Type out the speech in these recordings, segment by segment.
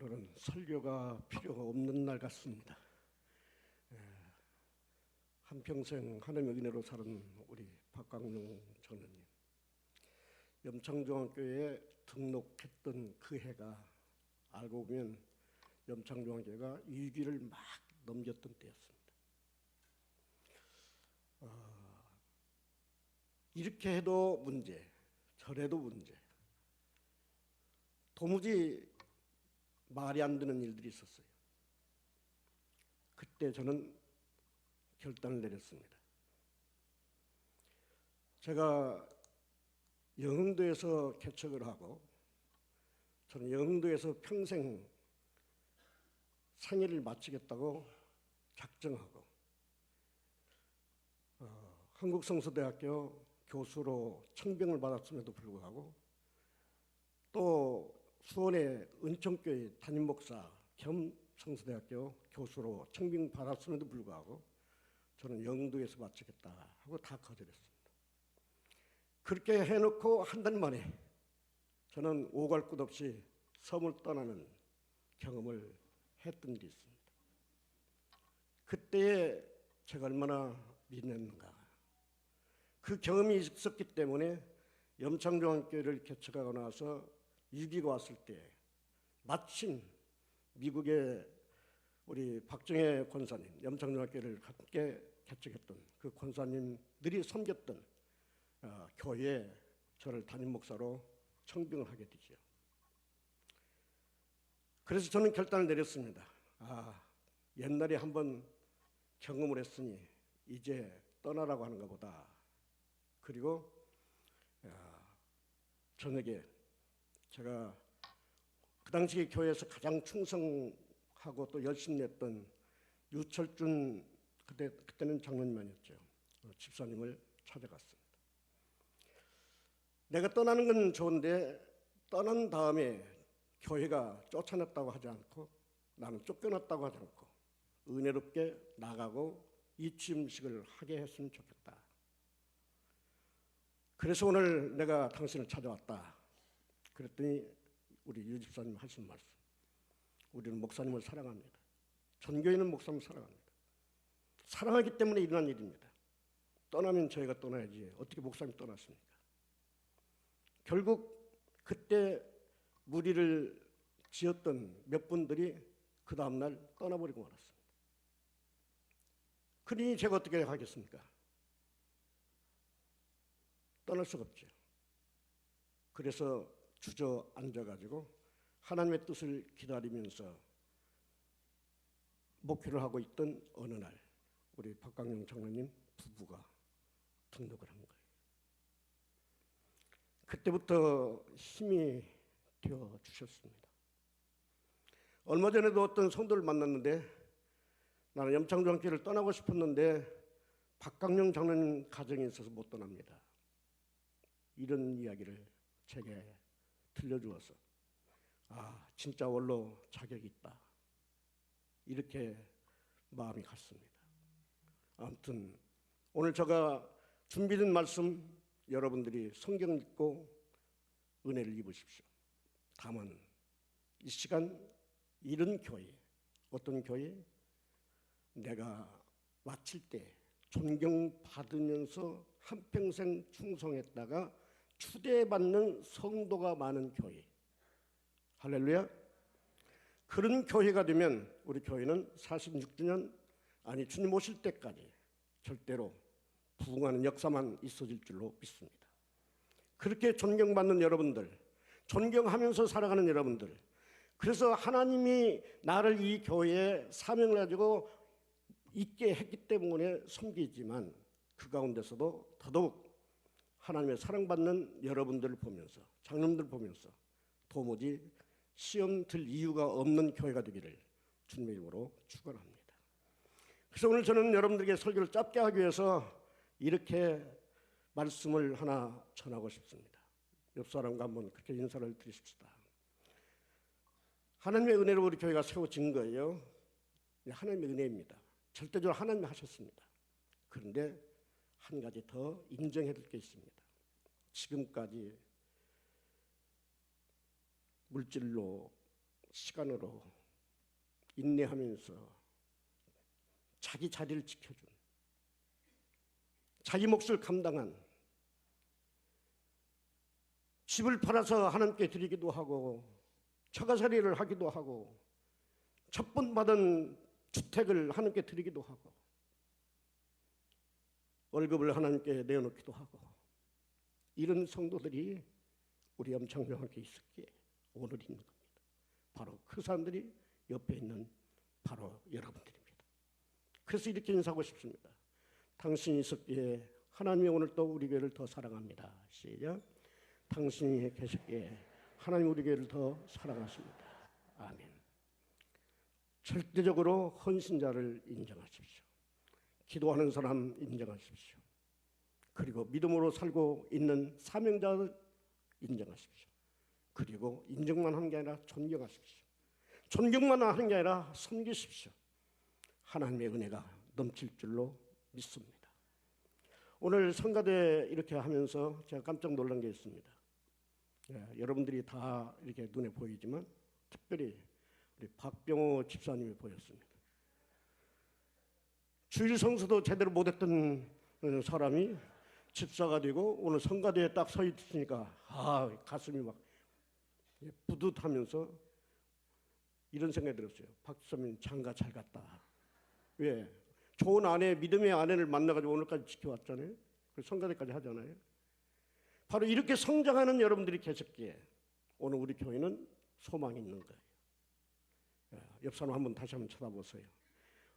오늘은 설교가 필요가 없는 날 같습니다. 예, 한평생 하나님의 은혜로 사는 우리 박광용 장로님. 염창중학교에 등록했던 그 해가 알고 보면 염창중학교가 위기를 막 넘겼던 때였습니다. 어, 이렇게 해도 문제, 저래도 문제. 도무지 말이 안 되는 일들이 있었어요. 그때 저는 결단을 내렸습니다. 제가 영흥도에서 개척을 하고 저는 영흥도에서 평생 생애를 마치겠다고 작정하고 어, 한국성서대학교 교수로 청병을 받았음에도 불구하고 또 수원의 은총교회 담임 목사 겸 성서대학교 교수로 청빙 받았음에도 불구하고 저는 영도에서 마치겠다 하고 다 거절했습니다. 그렇게 해놓고 한 달 만에 저는 오갈 것 없이 섬을 떠나는 경험을 했던 일이 있습니다. 그때에 제가 얼마나 믿는가. 그 경험이 있었기 때문에 염창중학교를 개척하고 나서 위기가 왔을 때 마침 미국의 우리 박정혜 권사님, 염창중학교를 함께 개척했던 그 권사님들이 섬겼던 어, 교회에 저를 담임 목사로 청빙을 하게 되죠. 그래서 저는 결단을 내렸습니다. 아, 옛날에 한번 경험을 했으니 이제 떠나라고 하는가 보다. 그리고 아, 저녁에 제가 그 당시 교회에서 가장 충성하고 또 열심히 했던 유철준 그때 그때는 장로님만이었죠. 어, 집사님을 찾아갔습니다. 내가 떠나는 건 좋은데 떠난 다음에 교회가 쫓아냈다고 하지 않고 나는 쫓겨났다고 하지 않고 은혜롭게 나가고 이 취임식을 하게 했으면 좋겠다. 그래서 오늘 내가 당신을 찾아왔다. 그랬더니 우리 유 집사님 하신 말씀. 우리는 목사님을 사랑합니다. 전교회는 목사님을 사랑합니다. 사랑하기 때문에 일어난 일입니다. 떠나면 저희가 떠나야지 어떻게 목사님 떠났습니까? 결국 그때 무리를 지었던 몇 분들이 그 다음날 떠나버리고 말았습니다. 그러니 제가 어떻게 하겠습니까? 떠날 수가 없죠. 그래서 주저앉아 가지고 하나님의 뜻을 기다리면서 목회를 하고 있던 어느 날 우리 박강영 장로님 부부가 등록을 한 거예요. 그때부터 힘이 되어 주셨습니다. 얼마 전에도 어떤 성도를 만났는데 나는 염창중학교를 떠나고 싶었는데 박강영 장로님 가정에 있어서 못 떠납니다. 이런 이야기를 제게 들려주어서 아 진짜 원로 자격이 있다 이렇게 마음이 갔습니다. 아무튼 오늘 제가 준비된 말씀 여러분들이 성경 읽고 은혜를 입으십시오. 다만 이 시간 이런 교회 어떤 교회 내가 마칠 때 존경받으면서 한평생 충성했다가 추대받는 성도가 많은 교회. 할렐루야. 그런 교회가 되면 우리 교회는 46주년 아니 주님 오실 때까지 절대로 부흥하는 역사만 있어질 줄로 믿습니다. 그렇게 존경받는 여러분들, 존경하면서 살아가는 여러분들. 그래서 하나님이 나를 이 교회에 사명을 가지고 있게 했기 때문에 섬기지만 그 가운데서도 더더욱 하나님의 사랑받는 여러분들을 보면서 장님들 보면서 도무지 시험 들 이유가 없는 교회가 되기를 주님의 이름으로 축원합니다. 그래서 오늘 저는 여러분들에게 설교를 짧게 하기 위해서 이렇게 말씀을 하나 전하고 싶습니다. 옆 사람과 한번 그렇게 인사를 드리십시다. 하나님의 은혜로 우리 교회가 세워진 거예요. 하나님의 은혜입니다. 절대적으로 하나님이 하셨습니다. 그런데 한 가지 더 인정해야 될 게 있습니다. 지금까지 물질로 시간으로 인내하면서 자기 자리를 지켜준 자기 몫을 감당한 집을 팔아서 하나님께 드리기도 하고 처가살이를 하기도 하고 첫번 받은 주택을 하나님께 드리기도 하고 월급을 하나님께 내어놓기도 하고 이런 성도들이 우리 엄청나게 있었기에 오늘 있는 겁니다. 바로 그 사람들이 옆에 있는 바로 여러분들입니다. 그래서 이렇게 인사하고 싶습니다. 당신이 있었기에 하나님이 오늘 또 우리 교회를 더 사랑합니다. 시작. 당신이 계셨기에 하나님 우리 교회를 더 사랑하십니다. 아멘. 절대적으로 헌신자를 인정하십시오. 기도하는 사람 인정하십시오. 그리고 믿음으로 살고 있는 사명자를 인정하십시오. 그리고 인정만 하는 게 아니라 존경하십시오. 존경만 하는 게 아니라 섬기십시오. 하나님의 은혜가 넘칠 줄로 믿습니다. 오늘 성가대 이렇게 하면서 제가 깜짝 놀란 게 있습니다. 예, 여러분들이 다 이렇게 눈에 보이지만 특별히 우리 박병호 집사님이 보였습니다. 주일 성수도 제대로 못했던 어, 사람이 집사가 되고 오늘 성가대에 딱 서 있으니까 아 가슴이 막 예, 뿌듯하면서 이런 생각이 들었어요. 박 집사님 장가 잘 갔다. 왜? 좋은 아내, 믿음의 아내를 만나가지고 오늘까지 지켜왔잖아요. 그래서 성가대까지 하잖아요. 바로 이렇게 성장하는 여러분들이 계셨기에 오늘 우리 교회는 소망이 있는 거예요. 예, 옆 사람 한번 다시 한번 쳐다보세요.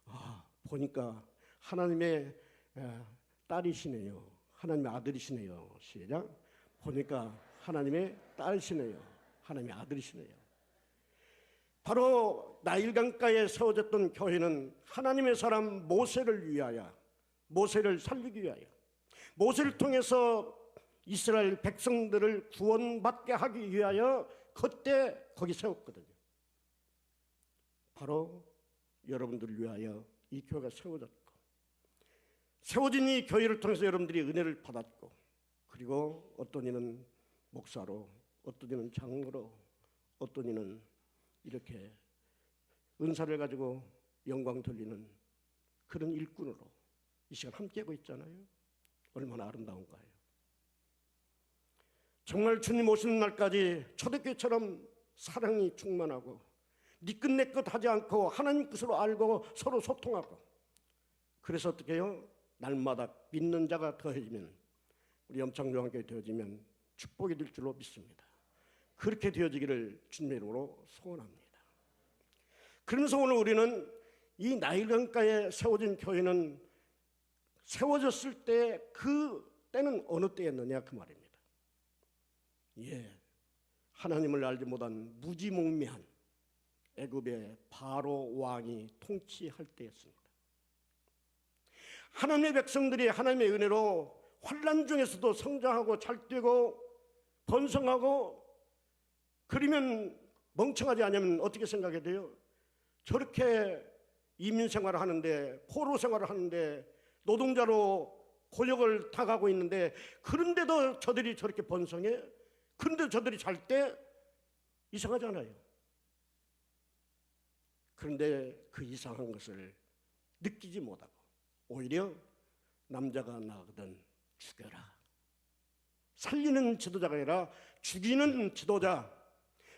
아, 보니까 하나님의 예, 딸이시네요. 하나님의 아들이시네요. 시작. 보니까 하나님의 딸이시네요. 하나님의 아들이시네요. 바로 나일강가에 세워졌던 교회는 하나님의 사람 모세를 위하여 모세를 살리기 위하여 모세를 통해서 이스라엘 백성들을 구원받게 하기 위하여 그때 거기 세웠거든요. 바로 여러분들을 위하여 이 교회가 세워졌고 세워진 이 교회를 통해서 여러분들이 은혜를 받았고 그리고 어떤 이는 목사로 어떤 이는 장로로 어떤 이는 이렇게 은사를 가지고 영광 돌리는 그런 일꾼으로 이 시간 함께하고 있잖아요. 얼마나 아름다운가요. 정말 주님 오시는 날까지 초대교회처럼 사랑이 충만하고 네 끝내 끝 하지 않고 하나님 뜻으로 알고 서로 소통하고 그래서 어떻게 해요? 날마다 믿는 자가 더해지면 우리 염창조항교회 되어지면 축복이 될 줄로 믿습니다. 그렇게 되어지기를 주님의 이름으로 소원합니다. 그러면서 오늘 우리는 이 나일강가에 세워진 교회는 세워졌을 때 그 때는 어느 때였느냐 그 말입니다. 예, 하나님을 알지 못한 무지몽매한 애굽의 바로 왕이 통치할 때였습니다. 하나님의 백성들이 하나님의 은혜로 환란 중에서도 성장하고 잘 되고 번성하고 그러면 멍청하지 않으면 어떻게 생각해야 돼요? 저렇게 이민 생활을 하는데 포로 생활을 하는데 노동자로 고역을 타가고 있는데 그런데도 저들이 저렇게 번성해? 그런데 저들이 잘 때 이상하잖아요. 그런데 그 이상한 것을 느끼지 못하고 오히려 남자가 나거든 죽여라. 살리는 지도자가 아니라 죽이는 지도자.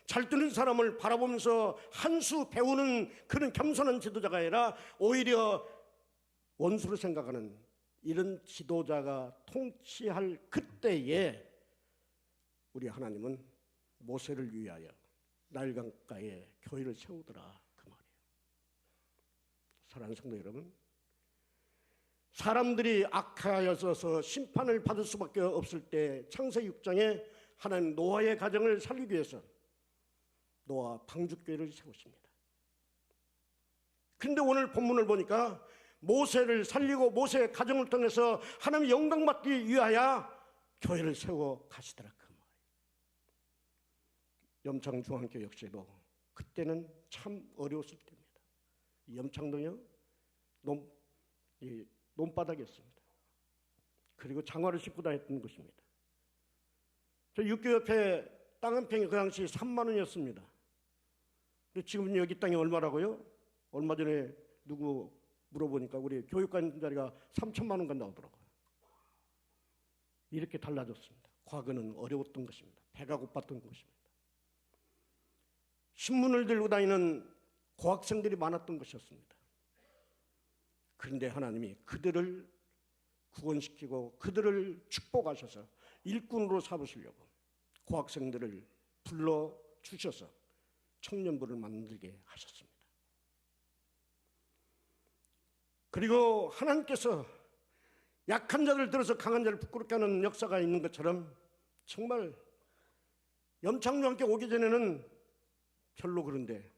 잘 뜨는 사람을 바라보면서 한 수 배우는 그런 겸손한 지도자가 아니라 오히려 원수를 생각하는 이런 지도자가 통치할 그때에 우리 하나님은 모세를 위하여 날강가에 교회를 세우더라 그 말이에요. 사랑하는 성도 여러분, 사람들이 악하여서 심판을 받을 수밖에 없을 때 창세 6장에 하나님 노아의 가정을 살리기 위해서 노아 방주교회를 세우십니다. 근데 오늘 본문을 보니까 모세를 살리고 모세의 가정을 통해서 하나님 영광 받기 위하여 교회를 세워 가시더라 그 말. 염창 중앙교 역시도 그때는 참 어려웠을 때입니다. 염창동요 논바닥이었습니다. 그리고 장화를 신고 다녔던 곳입니다. 저 육교 옆에 땅 한 평이 그 당시 3만 원이었습니다. 근데 지금 여기 땅이 얼마라고요? 얼마 전에 누구 물어보니까 우리 교육관 자리가 3천만 원가 나오더라고요. 이렇게 달라졌습니다. 과거는 어려웠던 것입니다. 배가 고팠던 것입니다. 신문을 들고 다니는 고학생들이 많았던 것이었습니다. 그런데 하나님이 그들을 구원시키고 그들을 축복하셔서 일꾼으로 삼으시려고 고학생들을 불러 주셔서 청년부를 만들게 하셨습니다. 그리고 하나님께서 약한 자를 들어서 강한 자를 부끄럽게 하는 역사가 있는 것처럼 정말 염창로 함께 오기 전에는 별로 그런데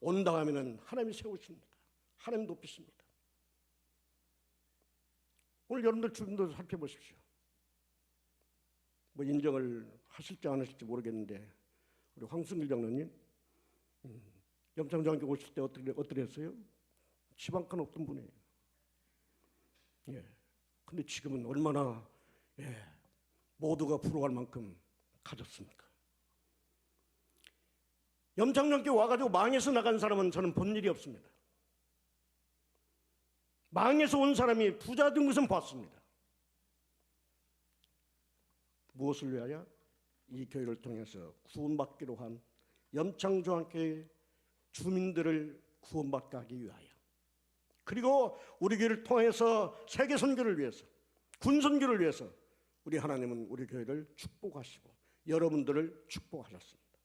온다 하면은 하나님이 세우십니다. 하나님 높이십니다. 오늘 여러분들 주변도 살펴보십시오. 뭐 인정을 하실지 안 하실지 모르겠는데 우리 황승길 장로님 음, 염창장께 오실 때 어떻게 어떠했어요? 지방간 없던 분이에요. 예. 근데 지금은 얼마나 예, 모두가 부러워할 만큼 가졌습니까? 염창장께 와가지고 망해서 나간 사람은 저는 본 일이 없습니다. 망해서 온 사람이 부자 된 것은 봤습니다. 무엇을 위하여? 이 교회를 통해서 구원받기로 한 염창조항교회 주민들을 구원받게 하기 위하여 그리고 우리 교회를 통해서 세계 선교를 위해서 군 선교를 위해서 우리 하나님은 우리 교회를 축복하시고 여러분들을 축복하셨습니다.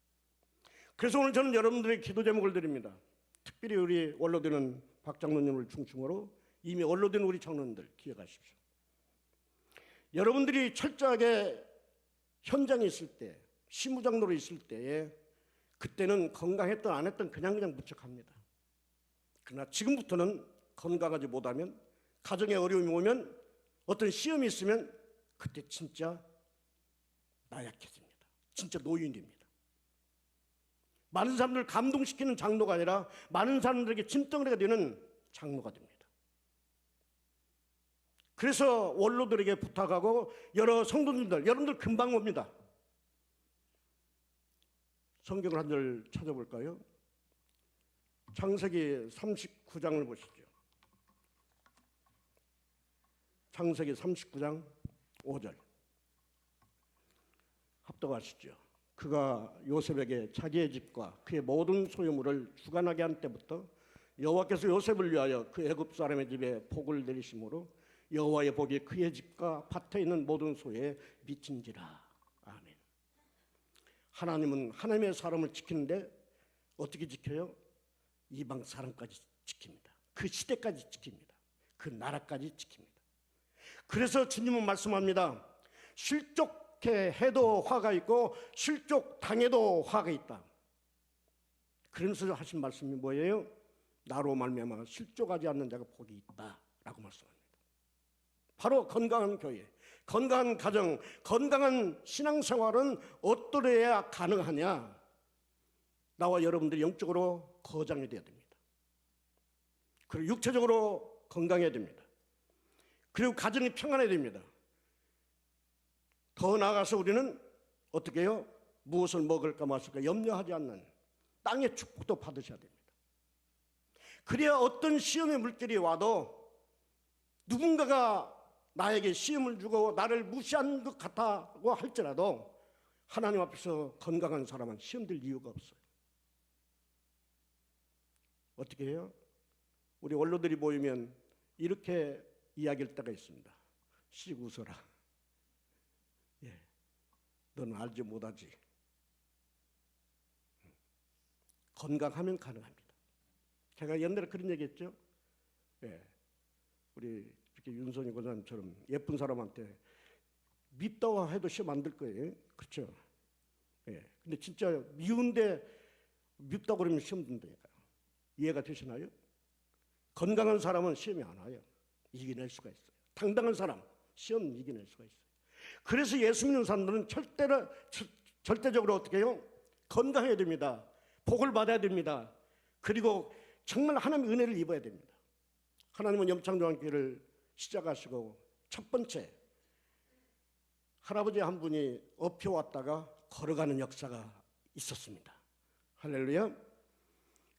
그래서 오늘 저는 여러분들의 기도 제목을 드립니다. 특별히 우리 원로되는 박장로님을 중심으로 이미 원로된 우리 장로님들 기억하십시오. 여러분들이 철저하게 현장에 있을 때, 시무장로로 있을 때에 그때는 건강했던 안 했던 그냥 그냥 무척합니다. 그러나 지금부터는 건강하지 못하면 가정에 어려움이 오면 어떤 시험이 있으면 그때 진짜 나약해집니다. 진짜 노인이 됩니다. 많은 사람들을 감동시키는 장로가 아니라 많은 사람들에게 짐덩어리가 되는 장로가 됩니다. 그래서 원로들에게 부탁하고 여러 성도님들 여러분들 금방 옵니다. 성경을 한 절 찾아볼까요? 창세기 39장을 보시죠. 창세기 39장 5절. 합독하시죠. 그가 요셉에게 자기의 집과 그의 모든 소유물을 주관하게 한 때부터 여호와께서 요셉을 위하여 그 애굽 사람의 집에 복을 내리심으로 여호와의 복이 그의 집과 밭에 있는 모든 소에 미친지라. 아멘. 하나님은 하나님의 사람을 지키는데 어떻게 지켜요? 이방 사람까지 지킵니다. 그 시대까지 지킵니다. 그 나라까지 지킵니다. 그래서 주님은 말씀합니다. 실족해 해도 화가 있고 실족 당해도 화가 있다. 그러면서 하신 말씀이 뭐예요? 나로 말미암아 실족하지 않는 자가 복이 있다라고 말씀합니다. 바로 건강한 교회, 건강한 가정, 건강한 신앙생활은 어떠해야 가능하냐? 나와 여러분들이 영적으로 거장이 되어야 됩니다. 그리고 육체적으로 건강해야 됩니다. 그리고 가정이 평안해야 됩니다. 더 나아가서 우리는 어떻게 해요? 무엇을 먹을까 마실까 염려하지 않는 땅의 축복도 받으셔야 됩니다. 그래야 어떤 시험의 물결이 와도 누군가가 나에게 시험을 주고 나를 무시한 것 같다고 할지라도 하나님 앞에서 건강한 사람은 시험될 이유가 없어요. 어떻게 해요? 우리 원로들이 모이면 이렇게 이야기할 때가 있습니다. 씩 웃어라. 예, 너는 알지 못하지. 건강하면 가능합니다. 제가 옛날에 그런 얘기 했죠. 예, 우리 이렇게 윤선이 고사님처럼 예쁜 사람한테 밉다고 해도 시험 안 들 거예요. 그렇죠? 예. 근데 진짜 미운데 밉다고 그러면 시험 든다니까요. 이해가 되시나요? 건강한 사람은 시험이 안 와요. 이겨낼 수가 있어요. 당당한 사람 시험 이겨낼 수가 있어요. 그래서 예수 믿는 사람들은 절대로 절대적으로 어떻게 해요? 건강해야 됩니다. 복을 받아야 됩니다. 그리고 정말 하나님의 은혜를 입어야 됩니다. 하나님은 염창조항교회를 시작하시고 첫 번째 할아버지 한 분이 업혀 왔다가 걸어가는 역사가 있었습니다. 할렐루야.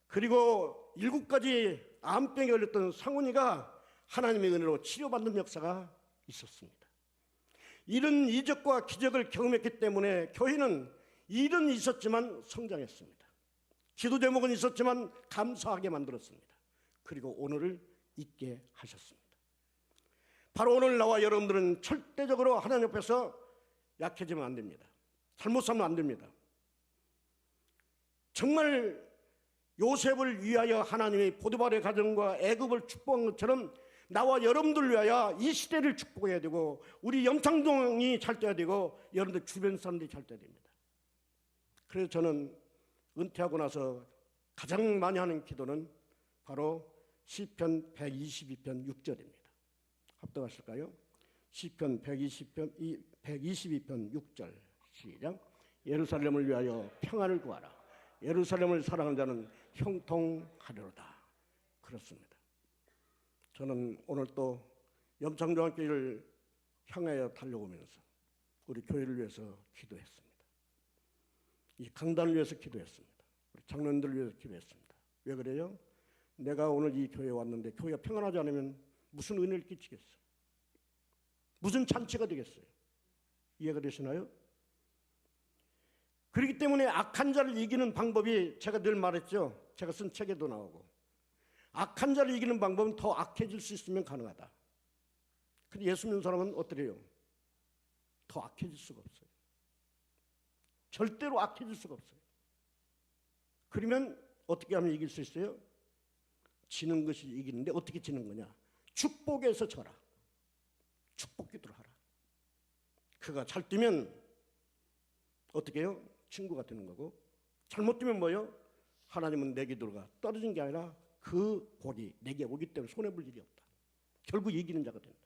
그리고 일곱 가지 암병에 걸렸던 상훈이가 하나님의 은혜로 치료받는 역사가 있었습니다. 이런 이적과 기적을 경험했기 때문에 교회는 일은 있었지만 성장했습니다. 기도 제목은 있었지만 감사하게 만들었습니다. 그리고 오늘을 있게 하셨습니다. 바로 오늘 나와 여러분들은 절대적으로 하나님 앞에서 약해지면 안 됩니다. 잘못 살면 안 됩니다. 정말 요셉을 위하여 하나님이 보드발의 가정과 애굽을 축복한 것처럼 나와 여러분들 위하여 이 시대를 축복해야 되고 우리 영창동이 잘 돼야 되고 여러분들 주변 사람들이 잘 돼야 됩니다. 그래서 저는 은퇴하고 나서 가장 많이 하는 기도는 바로 시편 122편 6절입니다. 합독하실까요? 시편 120편 122편 6절 시작. 예루살렘을 위하여 평안을 구하라. 예루살렘을 사랑하는 자는 형통하리로다. 그렇습니다. 저는 오늘 또 염창중학교를 향하여 달려오면서 우리 교회를 위해서 기도했습니다. 이 강단을 위해서 기도했습니다. 우리 장로님들을 위해서 기도했습니다. 왜 그래요? 내가 오늘 이 교회에 왔는데 교회가 평안하지 않으면 무슨 은혜를 끼치겠어요? 무슨 잔치가 되겠어요? 이해가 되시나요? 그렇기 때문에 악한 자를 이기는 방법이 제가 늘 말했죠. 제가 쓴 책에도 나오고 악한 자를 이기는 방법은 더 악해질 수 있으면 가능하다. 근데 예수 믿는 사람은 어떠래요? 더 악해질 수가 없어요. 절대로 악해질 수가 없어요. 그러면 어떻게 하면 이길 수 있어요? 지는 것이 이기는데 어떻게 지는 거냐? 축복에서 져라. 축복 기도를 하라. 그가 잘 뛰면 어떻게 해요? 친구가 되는 거고 잘못 뛰면 뭐요? 하나님은 내 기도가 떨어진 게 아니라 그 복이 내게 오기 때문에 손해볼 일이 없다. 결국 이기는 자가 된다.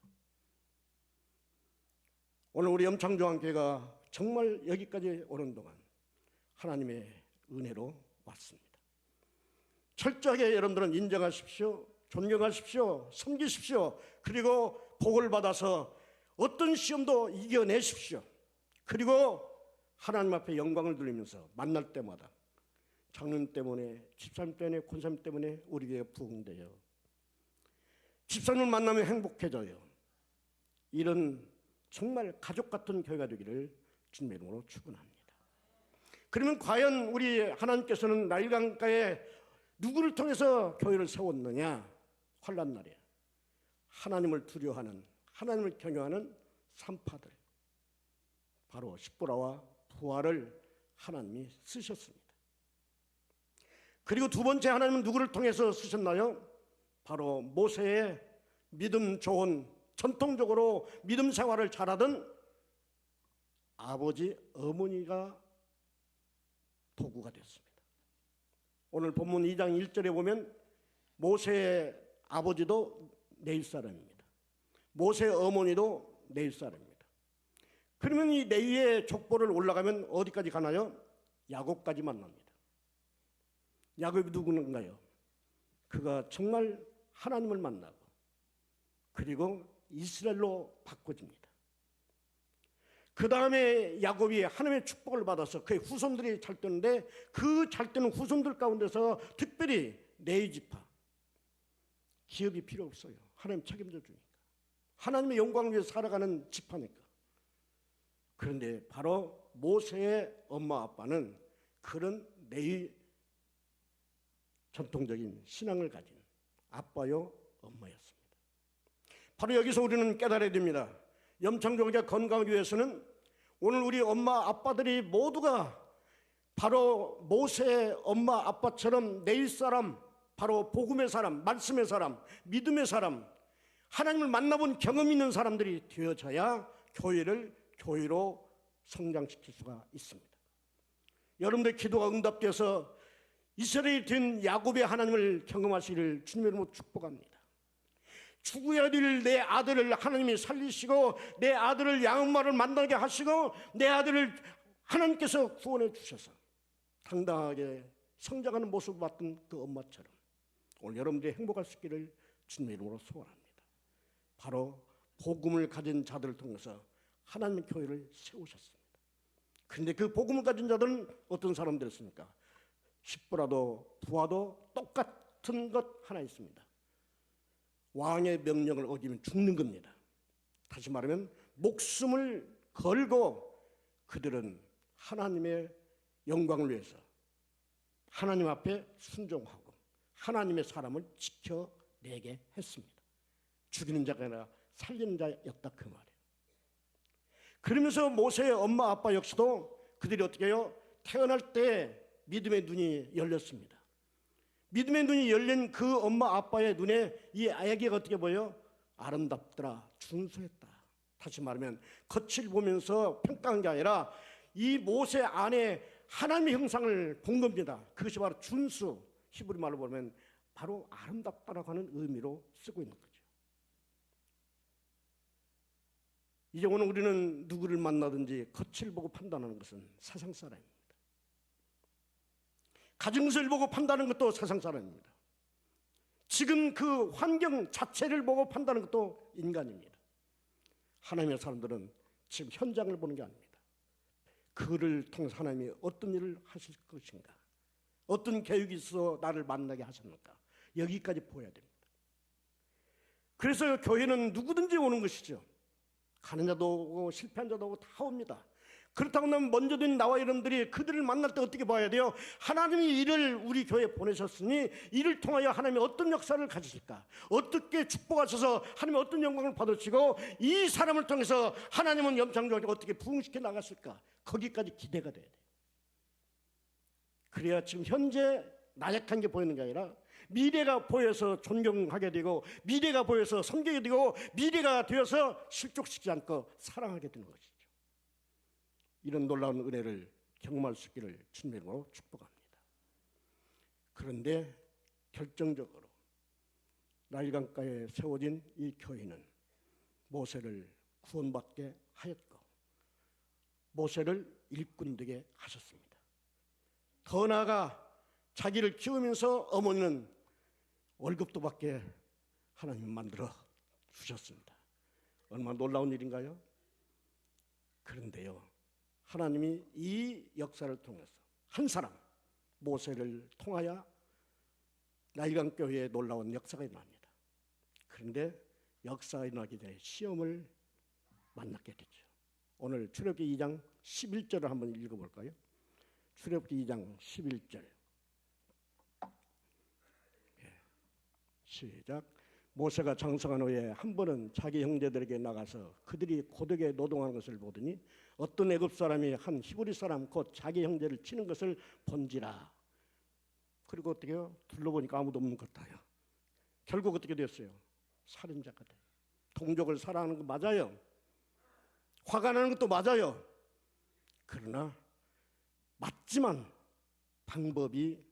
오늘 우리 염창조항교회가 정말 여기까지 오는 동안 하나님의 은혜로 왔습니다. 철저하게 여러분들은 인정하십시오. 존경하십시오. 섬기십시오. 그리고 복을 받아서 어떤 시험도 이겨내십시오. 그리고 하나님 앞에 영광을 돌리면서 만날 때마다 장님 때문에 집사님 때문에 권사님 때문에 우리 교회 부흥돼요. 집사님을 만나면 행복해져요. 이런 정말 가족 같은 교회가 되기를 주님의 이름으로 축원합니다. 그러면 과연 우리 하나님께서는 나일강가에 누구를 통해서 교회를 세웠느냐? 환란 날에 하나님을 두려워하는 하나님을 경외하는 산파들 바로 십보라와 부하를 하나님이 쓰셨습니다. 그리고 두 번째 하나님은 누구를 통해서 쓰셨나요? 바로 모세의 믿음 좋은 전통적으로 믿음 생활을 잘하던 아버지 어머니가 도구가 됐습니다. 오늘 본문 2장 1절에 보면 모세의 아버지도 내일 사람입니다. 모세의 어머니도 내일 사람입니다. 그러면 이 레위의 족보를 올라가면 어디까지 가나요? 야곱까지 만납니다. 야곱이 누구인가요? 그가 정말 하나님을 만나고 그리고 이스라엘로 바꿔집니다. 그 다음에 야곱이 하나님의 축복을 받아서 그의 후손들이 잘 되는데 그잘 되는 후손들 가운데서 특별히 네이 지파 기업이 필요 없어요. 하나님 책임져 주니까. 하나님의 영광을 위해 살아가는 지파니까. 그런데 바로 모세의 엄마 아빠는 그런 네이 전통적인 신앙을 가진 아빠요 엄마였습니다. 바로 여기서 우리는 깨달아야 됩니다. 염창종자 건강을 위해서는 오늘 우리 엄마 아빠들이 모두가 바로 모세의 엄마 아빠처럼 내일 사람, 바로 복음의 사람, 말씀의 사람, 믿음의 사람, 하나님을 만나본 경험 있는 사람들이 되어져야 교회를 교회로 성장시킬 수가 있습니다. 여러분들 기도가 응답돼서 이스라엘이 된 야곱의 하나님을 경험하시기를 주님의 이름으로 축복합니다. 죽어야 될 내 아들을 하나님이 살리시고 내 아들을 양음마를 만나게 하시고 내 아들을 하나님께서 구원해 주셔서 당당하게 성장하는 모습을 봤던 그 엄마처럼 오늘 여러분들이 있기를 주님의 이름으로 소원합니다. 바로 복음을 가진 자들을 통해서 하나님의 교회를 세우셨습니다. 그런데 그 복음을 가진 자들은 어떤 사람들이었습니까? 십부라도 부하도 똑같은 것 하나 있습니다. 왕의 명령을 어기면 죽는 겁니다. 다시 말하면 목숨을 걸고 그들은 하나님의 영광을 위해서 하나님 앞에 순종하고 하나님의 사람을 지켜내게 했습니다. 죽이는 자가 아니라 살리는 자였다 그 말이에요. 그러면서 모세의 엄마 아빠 역시도 그들이 어떻게 해요? 태어날 때 믿음의 눈이 열렸습니다. 믿음의 눈이 열린 그 엄마 아빠의 눈에 이 아기가 어떻게 보여? 아름답더라, 준수했다. 다시 말하면 겉을 보면서 평가한 게 아니라 이 모세 안에 하나님의 형상을 본 겁니다. 그것이 바로 준수, 히브리 말로 보면 바로 아름답다라고 하는 의미로 쓰고 있는 거죠. 이제 오늘 우리는 누구를 만나든지 겉을 보고 판단하는 것은 세상 사람입니다. 것을 보고 판단하는 것도 세상 사람입니다. 지금 그 환경 자체를 보고 판단하는 것도 인간입니다. 하나님의 사람들은 지금 현장을 보는 게 아닙니다. 그를 통해서 하나님이 어떤 일을 하실 것인가, 어떤 계획이 있어 나를 만나게 하셨는가, 여기까지 보여야 됩니다. 그래서 교회는 누구든지 오는 것이죠. 가는 자도 오고 실패한 자도 오고 다 옵니다. 그렇다고 하면 먼저 된 나와 여러분들이 그들을 만날 때 어떻게 봐야 돼요? 하나님이 이를 우리 교회에 보내셨으니 이를 통하여 하나님이 어떤 역사를 가지실까? 어떻게 축복하셔서 하나님이 어떤 영광을 받으시고 이 사람을 통해서 하나님은 염창조를 어떻게 부흥시켜 나갔을까? 거기까지 기대가 돼야 돼요. 그래야 지금 현재 나약한 게 보이는 게 아니라 미래가 보여서 존경하게 되고 미래가 보여서 섬기게 되고 미래가 되어서 실족시키지 않고 사랑하게 되는 것이죠. 이런 놀라운 은혜를 경험할 수 있기를 주님으로 축복합니다. 그런데 결정적으로 나일강가에 세워진 이 교회는 모세를 구원받게 하였고 모세를 일꾼 되게 하셨습니다. 더 나아가 자기를 키우면서 어머니는 월급도 받게 하나님 만들어 주셨습니다. 얼마나 놀라운 일인가요? 그런데요, 하나님이 이 역사를 통해서 한 사람 모세를 통하여 나일강 교회에 놀라운 역사가 일어납니다. 그런데 역사가 일어나기 전에 시험을 만났게 되죠. 오늘 출애굽기 2장 11절을 한번 읽어볼까요? 출애굽기 2장 11절. 예. 시작. 모세가 장성한 후에 한 번은 자기 형제들에게 나가서 그들이 고되게 노동하는 것을 보더니 어떤 애굽 사람이 한 히브리 사람 곧 자기 형제를 치는 것을 본지라. 그리고 어떻게 요? 둘러보니까 아무도 없는 것 같아요. 결국 어떻게 됐어요? 살인자가 돼. 동족을 사랑하는 거 맞아요. 화가 나는 것도 맞아요. 그러나 맞지만 방법이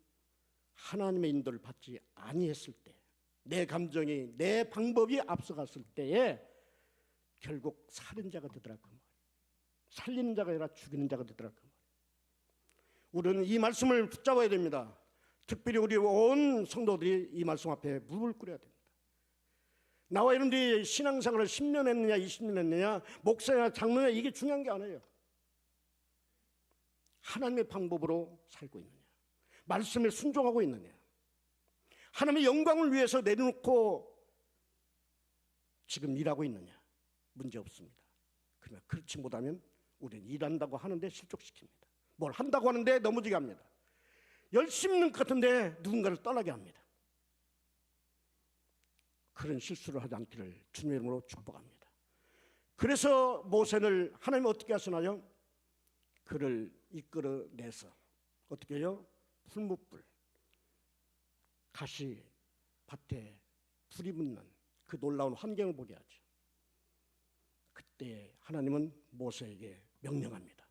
하나님의 인도를 받지 아니했을 때, 내 감정이 내 방법이 앞서갔을 때에 결국 살인자가 되더라고. 살리는 자가 아니라 죽이는 자가 되더라고. 우리는 이 말씀을 붙잡아야 됩니다. 특별히 우리 온 성도들이 이 말씀 앞에 무릎을 꿇어야 됩니다. 나와 여러분들이 신앙생활을 10년 했느냐 20년 했느냐 목사냐 장로냐 이게 중요한 게 아니에요. 하나님의 방법으로 살고 있느냐 말씀에 순종하고 있느냐 하나님의 영광을 위해서 내려놓고 지금 일하고 있느냐 문제 없습니다. 그러나 그렇지 못하면 우리는 일한다고 하는데 실족시킵니다. 뭘 한다고 하는데 넘어지게 합니다. 열심히 있는 것 같은데 누군가를 떠나게 합니다. 그런 실수를 하지 않기를 주님의 이름으로 축복합니다. 그래서 모세를 하나님 어떻게 하시나요? 그를 이끌어내서 어떻게 해요? 풀무불 가시 밭에 불이 붙는 그 놀라운 환경을 보게 하죠. 그때 하나님은 모세에게 명령합니다.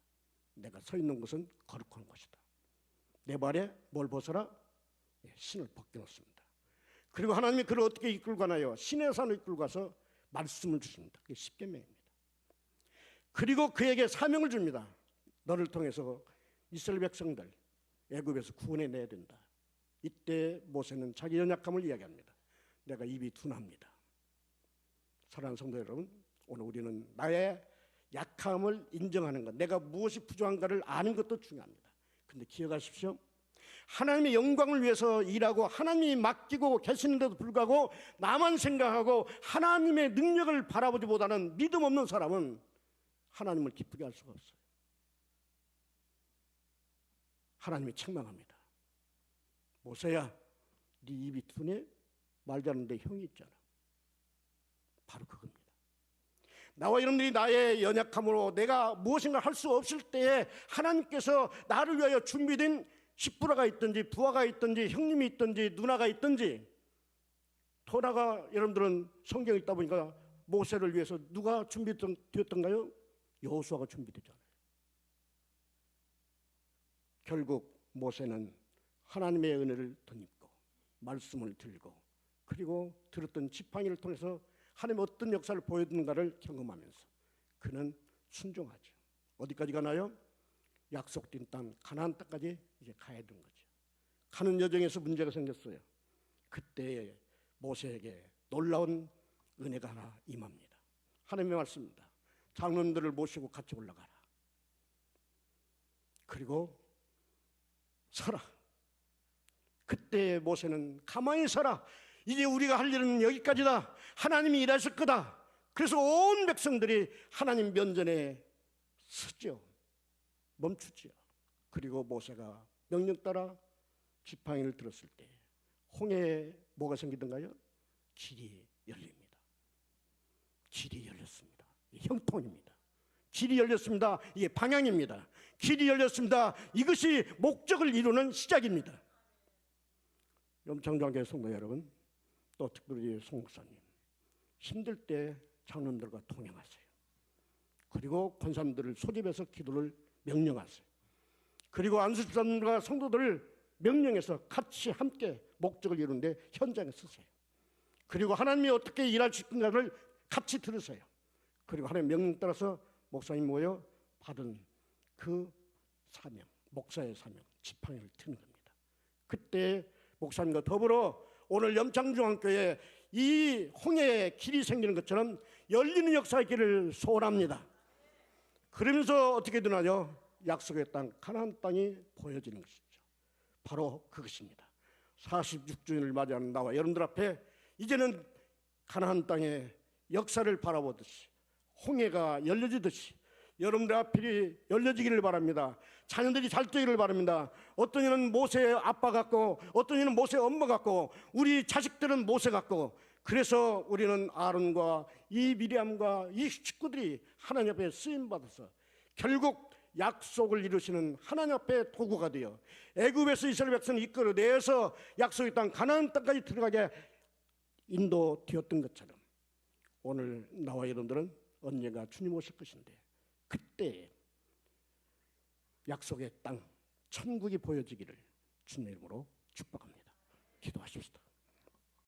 내가 서 있는 곳은 거룩한 곳이다. 내 발에 뭘 벗어라? 예, 신을 벗겨놓습니다. 그리고 하나님이 그를 어떻게 이끌고 가나요? 신의 산을 이끌고 가서 말씀을 주십니다. 그게 십계명입니다. 그리고 그에게 사명을 줍니다. 너를 통해서 이스라엘 백성들 애굽에서 구원해 내야 된다. 이때 모세는 자기 연약함을 이야기합니다. 내가 입이 둔합니다. 사랑하는 성도 여러분, 오늘 우리는 나의 약함을 인정하는 것, 내가 무엇이 부족한가를 아는 것도 중요합니다. 근데 기억하십시오. 하나님의 영광을 위해서 일하고 하나님이 맡기고 계시는데도 불구하고 나만 생각하고 하나님의 능력을 바라보지보다는 믿음 없는 사람은 하나님을 기쁘게 할 수가 없어요. 하나님이 책망합니다. 모세야, 네 입이 둔해 말지 않는데 형이 있잖아. 바로 그겁니다. 나와 여러분들이 나의 연약함으로 내가 무엇인가 할 수 없을 때에 하나님께서 나를 위하여 준비된 십부라가 있든지 부하가 있든지 형님이 있든지 누나가 있든지 토나가 여러분들은 성경 읽다 보니까 모세를 위해서 누가 준비되었던가요? 여호수아가 준비되잖아요. 결국 모세는 하나님의 은혜를 덧입고 말씀을 들고 그리고 들었던 지팡이를 통해서 하나님 어떤 역사를 보여주는가를 경험하면서 그는 순종하죠. 어디까지 가나요? 약속된 땅 가나안 땅까지 이제 가야 되는 거죠. 가는 여정에서 문제가 생겼어요. 그때 모세에게 놀라운 은혜가 하나 임합니다. 하나님의 말씀입니다. 장로들을 모시고 같이 올라가라. 그리고 서라. 그때 모세는 가만히 서라. 이제 우리가 할 일은 여기까지다. 하나님이 일하실 거다. 그래서 온 백성들이 하나님 면전에 서죠. 멈추지요. 그리고 모세가 명령 따라 지팡이를 들었을 때 홍해에 뭐가 생기던가요? 길이 열립니다. 길이 열렸습니다. 형통입니다. 길이 열렸습니다. 이게 방향입니다. 길이 열렸습니다. 이것이 목적을 이루는 시작입니다. 염창장교회 성도 여러분, 또 특별히 송목사님, 힘들 때 장로들과 동행하세요. 그리고 권사님들을 소집해서 기도를 명령하세요. 그리고 안수집사님과 성도들을 명령해서 같이 함께 목적을 이루는데 현장에 서세요. 그리고 하나님이 어떻게 일할 수 있는가를 같이 들으세요. 그리고 하나님 명령 따라서 목사님 모여 받은 그 사명, 목사의 사명, 지팡이를 트는 겁니다. 그때 목사님과 더불어 오늘 염창중앙교회 이 홍해에 길이 생기는 것처럼 열리는 역사의 길을 소원합니다. 그러면서 어떻게 되나요? 약속의 땅, 가나안 땅이 보여지는 것이죠. 바로 그것입니다. 46주년을 맞이하는 나와 여러분들 앞에 이제는 가나안 땅의 역사를 바라보듯이 홍해가 열려지듯이 여러분들 앞이 열려지기를 바랍니다. 자녀들이 잘 되기를 바랍니다. 어떤 이는 모세 아빠 같고 어떤 이는 모세 엄마 같고 우리 자식들은 모세 같고 그래서 우리는 아론과 이 미리암과 이 식구들이 하나님 앞에 쓰임 받아서 결국 약속을 이루시는 하나님 앞에 도구가 되어 애굽에서 이스라엘 백성을 이끌어내서 약속의 땅 가나안 땅까지 들어가게 인도되었던 것처럼 오늘 나와 여러분들은 언젠가 주님 오실 것인데 그때 약속의 땅 천국이 보여지기를 주님 이름으로 축복합니다. 기도하십시다.